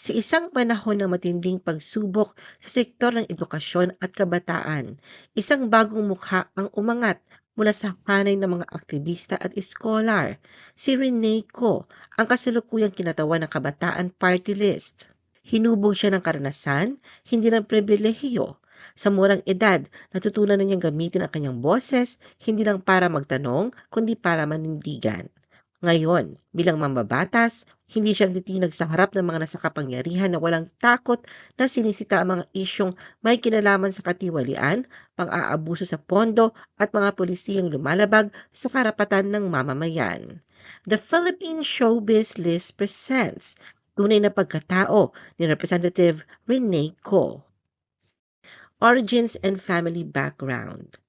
Sa isang panahon ng matinding pagsubok sa sektor ng edukasyon at kabataan, isang bagong mukha ang umangat mula sa hanay ng mga aktivista at iskolar, si Rene Co, ang kasalukuyang kinatawan ng Kabataan Party List. Hinubog siya ng karanasan, hindi ng pribilehiyo. Sa murang edad, natutunan na niyang gamitin ang kanyang boses, hindi lang para magtanong, kundi para manindigan. Ngayon, bilang mambabatas, hindi siya titinag sa harap ng mga nasa kapangyarihan na walang takot na sinisita ang mga isyong may kinalaman sa katiwalian, pang-aabuso sa pondo at mga pulisiyang lumalabag sa karapatan ng mamamayan. The Philippine Showbiz List presents Tunay na Pagkatao ni Representative Rene Co. Origins and Family Background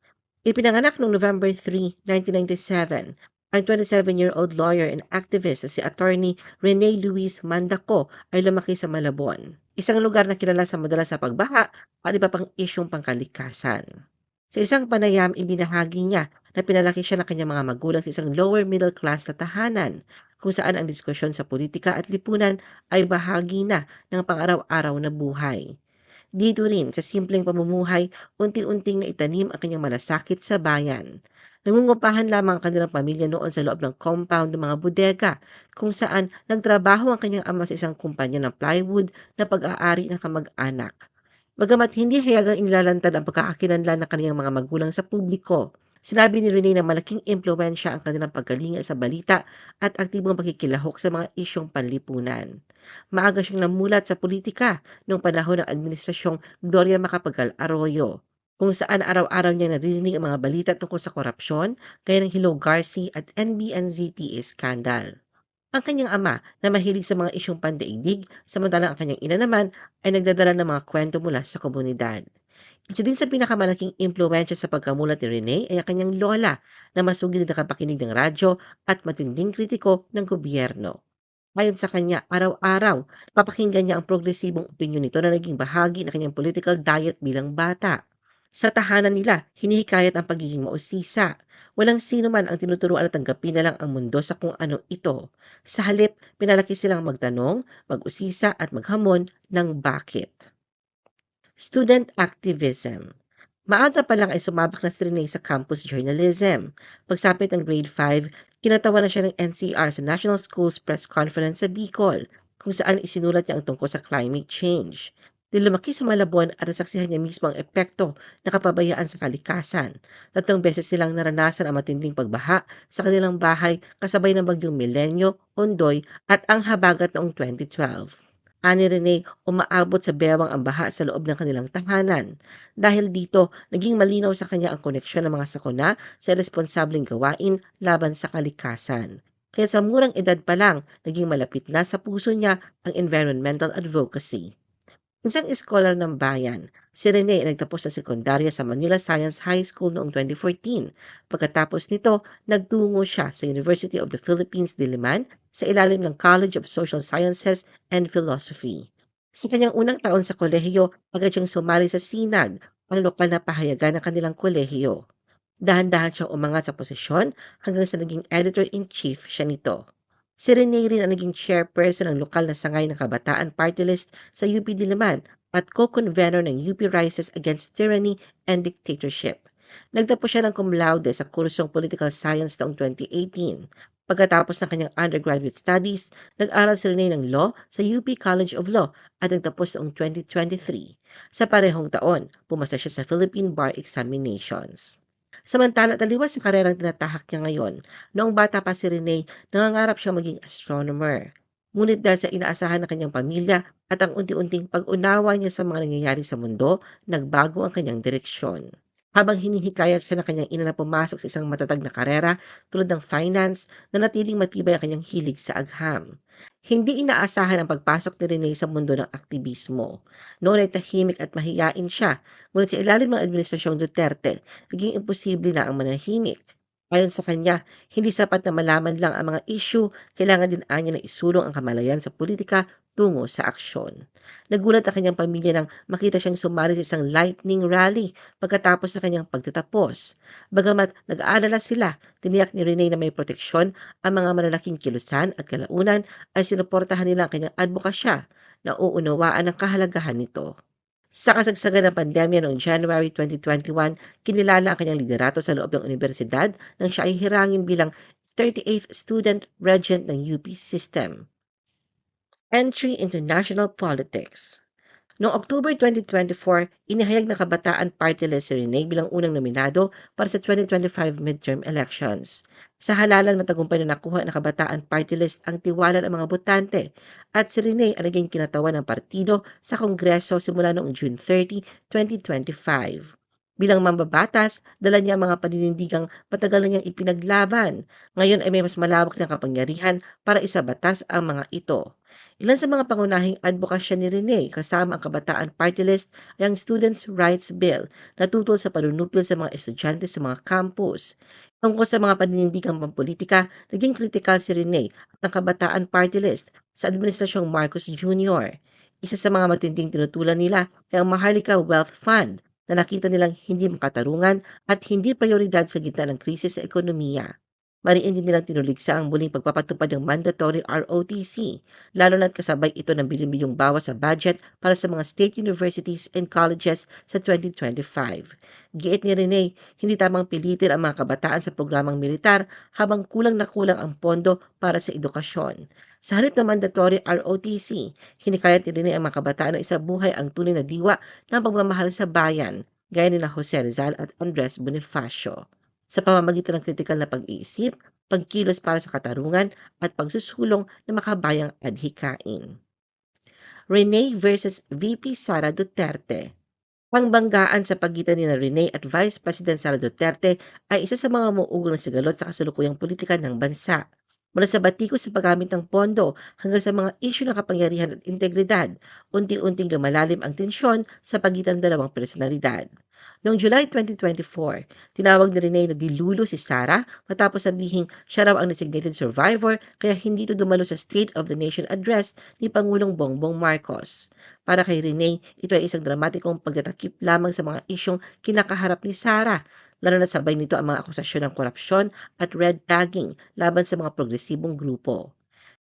Ipinanganak noong November 3, 1997 ang 27-year-old lawyer and activist na si attorney Rene Luis Mandaco ay lumaki sa Malabon, isang lugar na kilala sa madalas sa pagbaha at iba pang isyong pangkalikasan. Sa isang panayam, ibinahagi niya na pinalaki siya ng kanyang mga magulang sa isang lower middle class na tahanan kung saan ang diskusyon sa politika at lipunan ay bahagi na ng pang-araw-araw na buhay. Dito rin sa simpleng pamumuhay, unti-unting naitanim ang kanyang malasakit sa bayan. Nangungupahan lamang ang kanilang pamilya noon sa loob ng compound ng mga bodega kung saan nagtrabaho ang kanyang ama sa isang kumpanya ng plywood na pag-aari ng kamag-anak. Bagamat hindi hayagang inilalantad ang pagkakakilanlan ng kanyang mga magulang sa publiko, Sinabi ni Rene na malaking impluensya ang kanilang pagkalinga sa balita at aktibong pagkikilahok sa mga isyong panlipunan. Maaga siyang namulat sa politika noong panahon ng administrasyong Gloria Macapagal Arroyo kung saan araw-araw niya naririnig ang mga balita tungkol sa korupsyon, gaya ng Hilo Garci at NBNZTA scandal. Ang kanyang ama na mahilig sa mga isyong pandaigdig, samantalang ang kanyang ina naman ay nagdadala ng mga kwento mula sa komunidad. Isa din sa pinakamalaking impluensya sa pagkamulat ni Rene ay ang kanyang lola na masugid na kapakinig ng radyo at matinding kritiko ng gobyerno. Ayon sa kanya, araw-araw, papakinggan niya ang progresibong opinyon nito na naging bahagi ng kanyang political diet bilang bata. Sa tahanan nila, hinihikayat ang pagiging mausisa. Walang sino man ang tinuturuan at tanggapin na lang ang mundo sa kung ano ito. Sa halip, pinalaki silang magtanong, mag-usisa at maghamon ng bakit. Student Activism Maaga pa lang ay sumabak na si Rene sa campus journalism. Pagsapit ng grade 5, kinatawa na siya ng NCR sa National Schools Press Conference sa Bicol, kung saan isinulat niya ang tungkol sa climate change. Din lumaki sa Malabon at nasaksihan niya mismo ang epekto na kapabayaan sa kalikasan. Tatlong beses silang naranasan ang matinding pagbaha sa kanilang bahay kasabay ng bagyong Milenyo, Ondoy at ang habagat noong 2012. Ani Rene, umaabot sa bewang ang baha sa loob ng kanilang tahanan. Dahil dito, naging malinaw sa kanya ang koneksyon ng mga sakuna sa responsableng gawain laban sa kalikasan. Kaya sa murang edad pa lang, naging malapit na sa puso niya ang environmental advocacy. Isang scholar ng bayan, si Rene ay nagtapos sa sekundarya sa Manila Science High School noong 2014. Pagkatapos nito, nagtungo siya sa University of the Philippines, Diliman sa ilalim ng College of Social Sciences and Philosophy. Sa kanyang unang taon sa kolehiyo, agad siyang sumali sa SINAG, ang lokal na pahayagan ng kanilang kolehiyo. Dahan-dahan siyang umangat sa posisyon hanggang sa naging editor-in-chief siya nito. Si Rene rin ang naging chairperson ng lokal na sangay ng kabataan party list sa UP Diliman at co-convenor ng UP Rises Against Tyranny and Dictatorship. Nagtapos siya ng cum laude sa kursong Political Science taong 2018. Pagkatapos ng kanyang undergraduate studies, nag-aral si Rene ng law sa UP College of Law at nagtapos noong 2023. Sa parehong taon, pumasa siya sa Philippine Bar Examinations. Samantala, taliwas sa karerang tinatahak niya ngayon, noong bata pa si Rene, nangangarap siya maging astronomer. Ngunit dahil sa inaasahan ng kanyang pamilya at ang unti-unting pag-unawa niya sa mga nangyayari sa mundo, nagbago ang kanyang direksyon. Habang hinihikayat siya ng kanyang ina na pumasok sa isang matatag na karera tulad ng finance, na natiling matibay ang kanyang hilig sa agham. Hindi inaasahan ang pagpasok ni Rene sa mundo ng aktivismo. Noon ay tahimik at mahiyain siya, ngunit sa ilalim ng Administrasyong Duterte, naging imposible na ang manahimik. Ayon sa kanya, hindi sapat na malaman lang ang mga issue, kailangan din anya na isulong ang kamalayan sa politika tungo sa aksyon. Nagulat ang kanyang pamilya nang makita siyang sumali sa isang lightning rally pagkatapos ng kanyang pagtatapos. Bagamat nag-aalala sila, tiniyak ni Rene na may proteksyon ang mga malalaking kilusan at kalaunan ay sinuportahan nila ang kanyang advokasya na uunawaan ang kahalagahan nito. Sa kasagsagan ng pandemya noong January 2021, kinilala ang kanyang liderato sa loob ng universidad nang siya ay hirangin bilang 38th Student Regent ng UP System. Entry into National Politics Noong October 2024, inihayag ng Kabataan Party List si Rene bilang unang nominado para sa 2025 midterm elections. Sa halalan matagumpay na nakuha ng Kabataan Party List ang tiwala ng mga botante at si Rene ang naging kinatawan ng partido sa Kongreso simula noong June 30, 2025. Bilang mambabatas, dala niya ang mga paninindigang matagal na niyang ipinaglaban. Ngayon ay may mas malawak na kapangyarihan para isabatas ang mga ito. Ilan sa mga pangunahing advokasya ni Rene kasama ang Kabataan Party List ay ang Students' Rights Bill na tutol sa panunupil sa mga estudyante sa mga campus. Tungkol sa mga paninindigang pampolitika, naging kritikal si Rene at ang Kabataan Party List sa Administrasyong Marcos Jr. Isa sa mga matinding tinutulan nila ay ang Maharlika Wealth Fund na nakita nilang hindi makatarungan at hindi prioridad sa gitna ng krisis sa ekonomiya. Mariin din nilang tinuligsa ang muling pagpapatupad ng mandatory ROTC, lalo na't kasabay ito ng bilimbiyong bawas sa budget para sa mga state universities and colleges sa 2025. Giit ni Rene, hindi tamang pilitin ang mga kabataan sa programang militar habang kulang na kulang ang pondo para sa edukasyon. Sa halip ng mandatory ROTC, hinikayat ni Rene ang mga kabataan na isabuhay ang tunay na diwa ng pagmamahal sa bayan, gaya ni na Jose Rizal at Andres Bonifacio sa pamamagitan ng kritikal na pag-iisip, pagkilos para sa katarungan at pagsusulong na makabayang adhikain. Rene versus VP Sara Duterte Pangbanggaan sa pagitan ni Rene at Vice President Sara Duterte ay isa sa mga muuugong na sigalot sa kasulukuyang politika ng bansa. Mula sa batiko sa paggamit ng pondo hanggang sa mga isyu ng kapangyarihan at integridad, unti-unting lumalalim ang tensyon sa pagitan ng dalawang personalidad. Noong July 2024, tinawag ni Rene na dilulo si Sarah matapos sabihing siya raw ang designated survivor kaya hindi ito dumalo sa State of the Nation address ni Pangulong Bongbong Marcos. Para kay Rene, ito ay isang dramatikong pagtatakip lamang sa mga isyong kinakaharap ni Sarah lalo na sabay nito ang mga akusasyon ng korupsyon at red tagging laban sa mga progresibong grupo.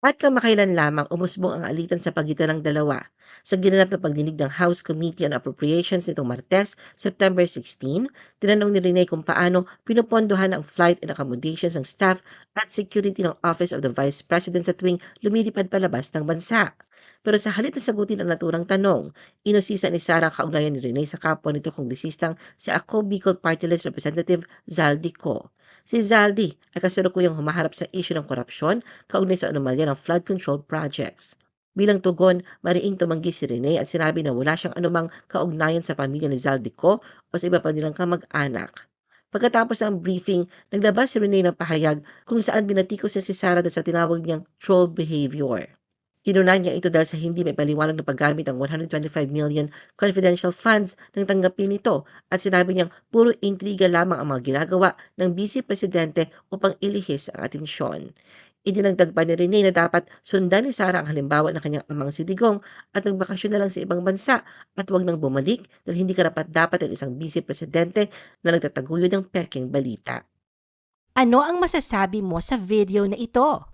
At kamakailan lamang umusbong ang alitan sa pagitan ng dalawa. Sa ginanap na pagdinig ng House Committee on Appropriations nitong Martes, September 16, tinanong ni Rene kung paano pinupondohan ang flight and accommodations ng staff at security ng Office of the Vice President sa tuwing lumilipad palabas ng bansa. Pero sa halip na sagutin ang naturang tanong, inusisa ni Sarah ang kaugnayan ni Rene sa kapwa nito kongresistang si Ako Bicol Party List Representative Zaldi Co. Si Zaldi ay kasalukuyang humaharap sa isyu ng korupsyon kaugnay sa anomalya ng flood control projects. Bilang tugon, mariing tumanggi si Rene at sinabi na wala siyang anumang kaugnayan sa pamilya ni Zaldico o sa iba pa nilang kamag-anak. Pagkatapos ng briefing, naglabas si Rene ng pahayag kung saan binatiko siya si Sarah sa tinawag niyang troll behavior. Kinuna niya ito dahil sa hindi may paliwanag na paggamit ng 125 million confidential funds nang tanggapin nito at sinabi niyang puro intriga lamang ang mga ginagawa ng Vice Presidente upang ilihis ang atensyon. Idinagdag pa ni Rene na dapat sundan ni Sara ang halimbawa ng kanyang amang si Digong at nagbakasyon na lang sa ibang bansa at huwag nang bumalik dahil hindi karapat dapat ang isang Vice Presidente na nagtataguyod ng peking balita. Ano ang masasabi mo sa video na ito?